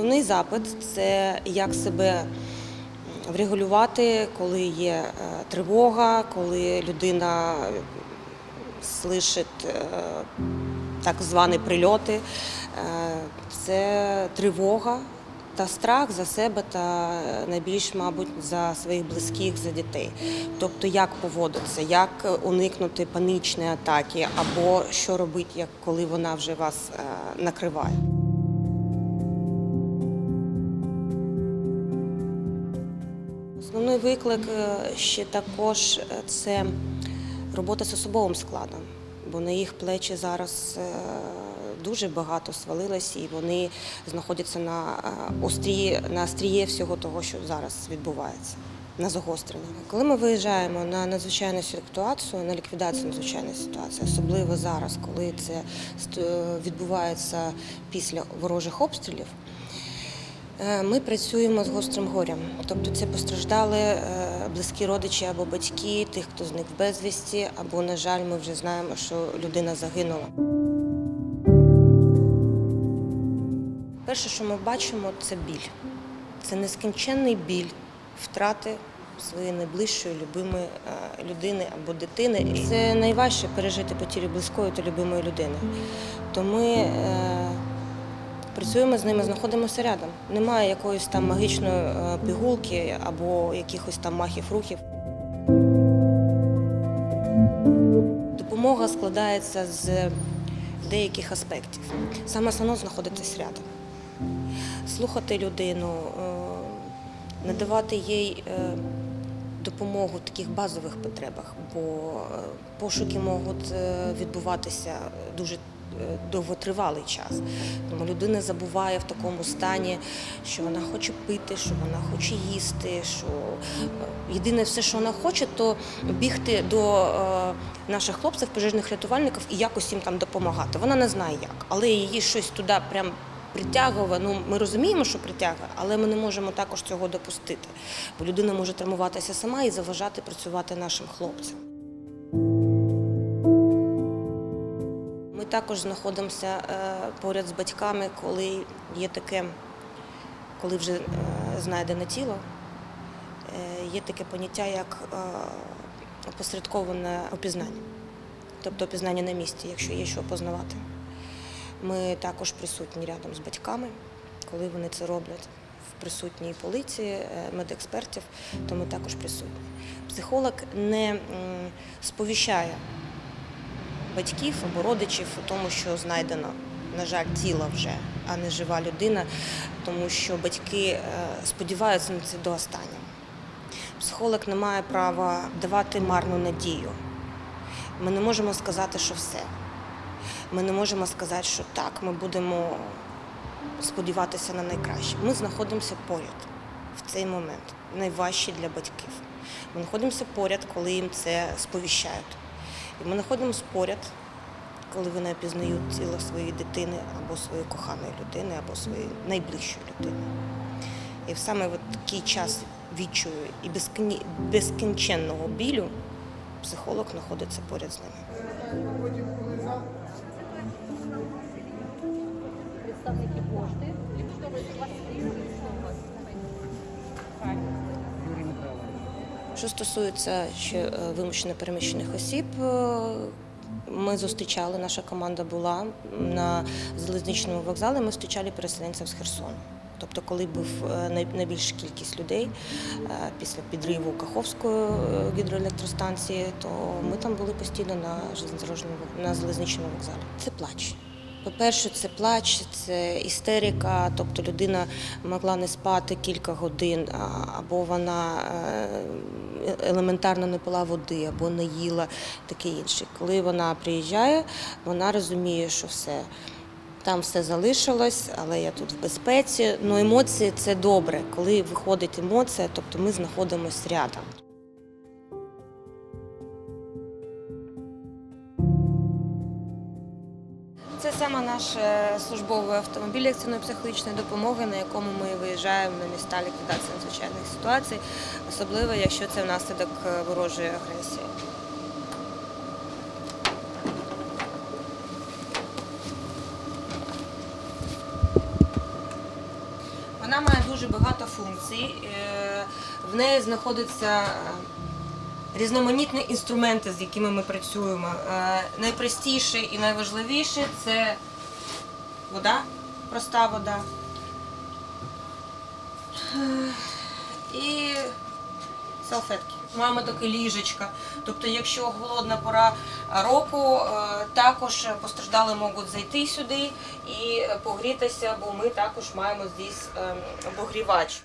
Основний запит це як себе врегулювати, коли є е, тривога, коли людина слышить е, так звані прильоти. Е, Це тривога та страх за себе та найбільш, мабуть, за своїх близьких, за дітей. Тобто, як поводитися, як уникнути панічної атаки, або що робити, як коли вона вже вас е, накриває. Основний виклик е, ще також е, це робота з особовим складом, бо на їх плечі зараз е, дуже багато свалилось, і вони знаходяться на е, острії, на остріє всього того, що зараз відбувається. На загострення. Коли ми виїжджаємо на надзвичайну ситуацію, на ліквідацію надзвичайної ситуації, особливо зараз, коли це відбувається після ворожих обстрілів, Е, Ми працюємо з гострим горем, тобто це постраждали е, близькі родичі або батьки тих, хто зник безвісті, або, на жаль, ми вже знаємо, що людина загинула. Перше, що ми бачимо, це біль. Це нескінченний біль втрати своєї найближчої любимої е, людини або дитини. Це найважче пережити потірю близької та любимої людини. То ми е, Працюємо з ними, знаходимося рядом. Немає якоїсь там магічної е, пігулки або якихось там махів рухів. Допомога складається з деяких аспектів. Саме основне знаходитись рядом, слухати людину, е, надавати їй е, допомогу в таких базових потребах, бо е, пошуки можуть відбуватися дуже довготривалий час. Тому людина забуває в такому стані, що вона хоче пити, що вона хоче їсти, що єдине все, що вона хоче, то бігти до наших хлопців, пожежних рятувальників і якось їм там допомагати. Вона не знає як, але її щось туди прям. Притягує, ну ми розуміємо, що притягує, але ми не можемо також цього допустити, бо людина може травмуватися сама і заважати працювати нашим хлопцям. Ми також знаходимося е, поряд з батьками, коли є таке, коли вже е, знайдене тіло, е, є таке поняття, як опосередковане опізнання, тобто опізнання на місці, якщо є що опознавати. Ми також присутні рядом з батьками, коли вони це роблять. В присутній поліції, е, медекспертів, то ми також присутні. Психолог не сповіщає батьків або родичів у тому, що знайдено, на жаль, тіло вже, а не жива людина, тому що батьки е, сподіваються на це до останнього. Психолог не має права давати марну надію. Ми не можемо сказати, що все. Ми не можемо сказати, що так, ми будемо сподіватися на найкраще. Ми знаходимося поряд в цей момент, найважчий для батьків. Ми знаходимося поряд, коли їм це сповіщають. І ми знаходимося поряд, коли вони пізнають тіло своєї дитини або своєї коханої людини, або своєї найближчої людини. І саме от такий час відчую і безкін- безкінченного білю психолог знаходиться поряд з ними. Представники пошти. Що стосується ще е, вимушено переміщених осіб, е, ми зустрічали, наша команда була на залізничному вокзалі, ми зустрічали переселенців з Херсону. Тобто, коли був е, найбільша кількість людей після підриву Каховської гідроелектростанції, то ми там були постійно на на залізничному вокзалі. Це плач. По-перше, це плач, це істерика, тобто людина могла не спати кілька годин, або вона е, елементарно не пила води, або не їла, таке інше. Коли вона приїжджає, вона розуміє, що все. Там все залишилось, але я тут в безпеці. Ну, емоції це добре. Коли виходить емоція, тобто ми знаходимося рядом. Це саме наш е, службовий автомобіль екстреної психологічної допомоги, на якому ми виїжджаємо на міста ліквідації надзвичайних ситуацій, особливо якщо це внаслідок е, ворожої агресії. Вона має дуже багато функцій. Е, В неї знаходяться е, різноманітні інструменти, з якими ми працюємо. Е, Найпростіше і найважливіше це вода, проста вода. Е, І салфетки. Маємо таке ліжечко. Тобто, якщо голодна пора року, е, також постраждали можуть зайти сюди і погрітися, бо ми також маємо здесь ем, обогрівач.